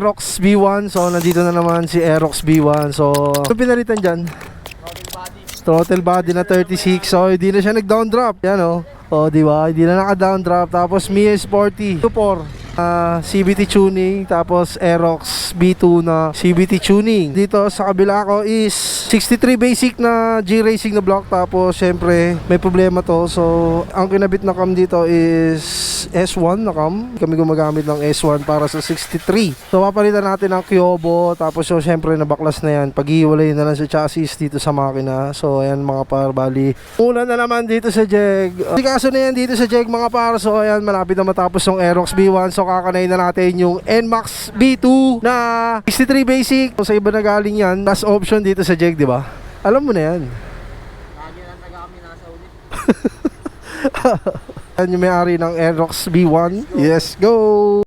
Aerox B1. So, nandito na naman si Aerox B1. So, ano pinalitan dyan? Throttle body na 36. So, hindi na siya nag-down drop. Yan o. Oh. di ba? Hindi na naka-down drop. Tapos, Mia Sporty. 2.4. ah, CBT tuning. Tapos, Aerox B2 na CBT tuning. Dito sa kabila ko is 63 basic na G-Racing na block. Tapos, syempre, may problema to. So, ang kinabit na cam dito is S1 na cam. Kami gumagamit ng S1 para sa 63. So, papalitan natin ang Kyobo. Tapos, so, syempre, nabaklas na yan. Pag-iwalay na lang sa chassis dito sa makina. So, ayan mga par, bali. Una na naman dito sa Jeg. Uh, kaso na yan dito sa Jeg mga par. So, ayan, malapit na matapos yung Aerox B1. So, kakanay na natin yung NMAX B2 na 63 basic. Sa iba na galing yan. Last option dito sa Jeg, di ba? Alam mo na yan. Lagi na taga kami nasa ulit. Yan yung may-ari ng Aerox B1. Yes, go!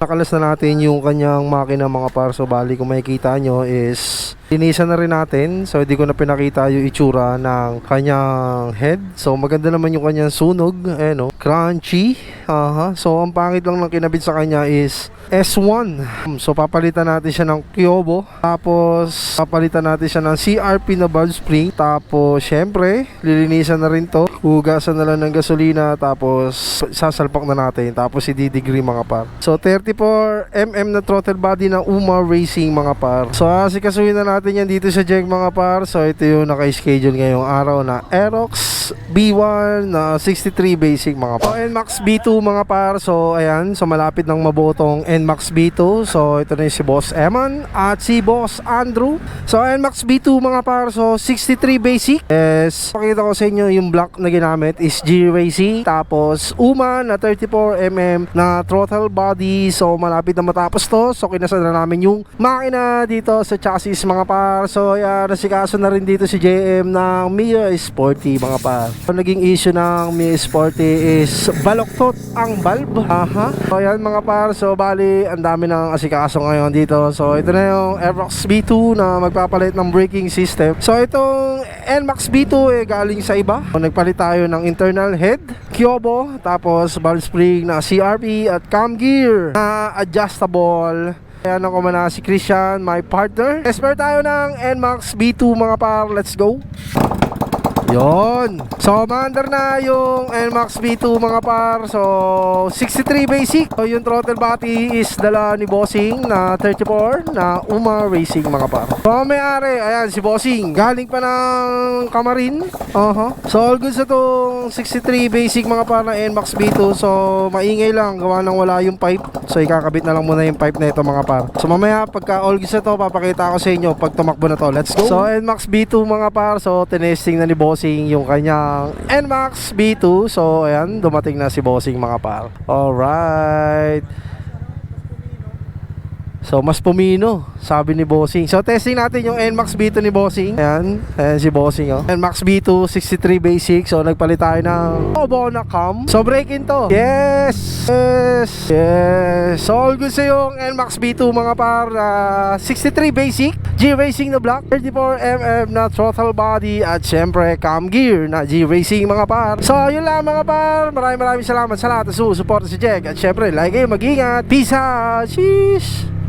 Nakalas na natin yung kanyang makina mga par. So bali kung makikita nyo is linisan na rin natin. So hindi ko na pinakita yung itsura ng kanyang head. So maganda naman yung kanyang sunog. Ayan o. Crunchy. Aha. So ang pangit lang ng kinabit sa kanya is S1. So papalitan natin siya ng Kyobo. Tapos papalitan natin siya ng CRP na valve spring. Tapos syempre lilinisan na rin to. Hugasan na lang ng gasolina. Tapos sasalpak na natin. Tapos i-degree mga par. So 34mm na throttle body ng Uma Racing mga par. So asikasuhin na natin yan dito sa Jeg mga par. So ito yung naka-schedule ngayong araw na Aerox B1 na 63 basic mga par. So NMAX B2 mga par. So ayan, so malapit ng mabotong NMAX B2. So ito na si Boss Eman at si Boss Andrew. So NMAX B2 mga par. So 63 basic. Yes, pakita ko sa inyo yung block na ginamit is G Racing. Tapos Uma na 34mm na throttle body. So malapit na matapos to. So kinasa na namin yung makina dito sa chassis mga par. So yan, nasikaso na rin dito si JM ng Mia Sporty mga par. So, naging issue ng Mia Sporty is baloktot ang valve. Aha. So yan mga par. So bali, ang dami ng asikaso ngayon dito. So ito na yung Aerox B2 na magpapalit ng braking system. So itong NMAX B2 eh galing sa iba. So, nagpalit tayo ng internal head, Kyobo, tapos valve spring na CRP at cam gear na adjustable. Ayan ako man si Christian, my partner. Esper tayo ng NMAX B2 mga par. Let's go! Yon. So, maandar na yung NMAX B2 mga par. So, 63 basic. So, yung throttle body is dala ni Bossing na 34 na Uma Racing mga par. So, may-ari, ayan si Bossing. Galing pa ng Kamarin. Uh-huh. So, all good sa tong 63 basic mga par na NMAX B2. So, maingay lang. Gawa nang wala yung pipe. So, ikakabit na lang muna yung pipe na ito mga par. So, mamaya pagka all good sa to, papakita ko sa inyo pag tumakbo na to. Let's go. So, NMAX B2 mga par. So, tinesting na ni Bossing yung kanyang NMAX B2. So, ayan, dumating na si Bossing mga par. Alright. So, mas pumino, sabi ni Bossing. So, testing natin yung NMAX B2 ni Bossing. Ayan, ayan si Bossing, oh. NMAX B2, 63 basic. So, nagpalit tayo ng Obo na cam. So, break in to. Yes! Yes! Yes! So, all good sa yung NMAX B2 mga par. ah, 63 basic. G-Racing na block. 34mm na throttle body. At syempre, cam gear na G-Racing mga par. So, yun lang mga par. Maraming maraming salamat sa lahat na sumusuporta si Jeg. At syempre, like kayo, mag-ingat. Peace out! Sheesh!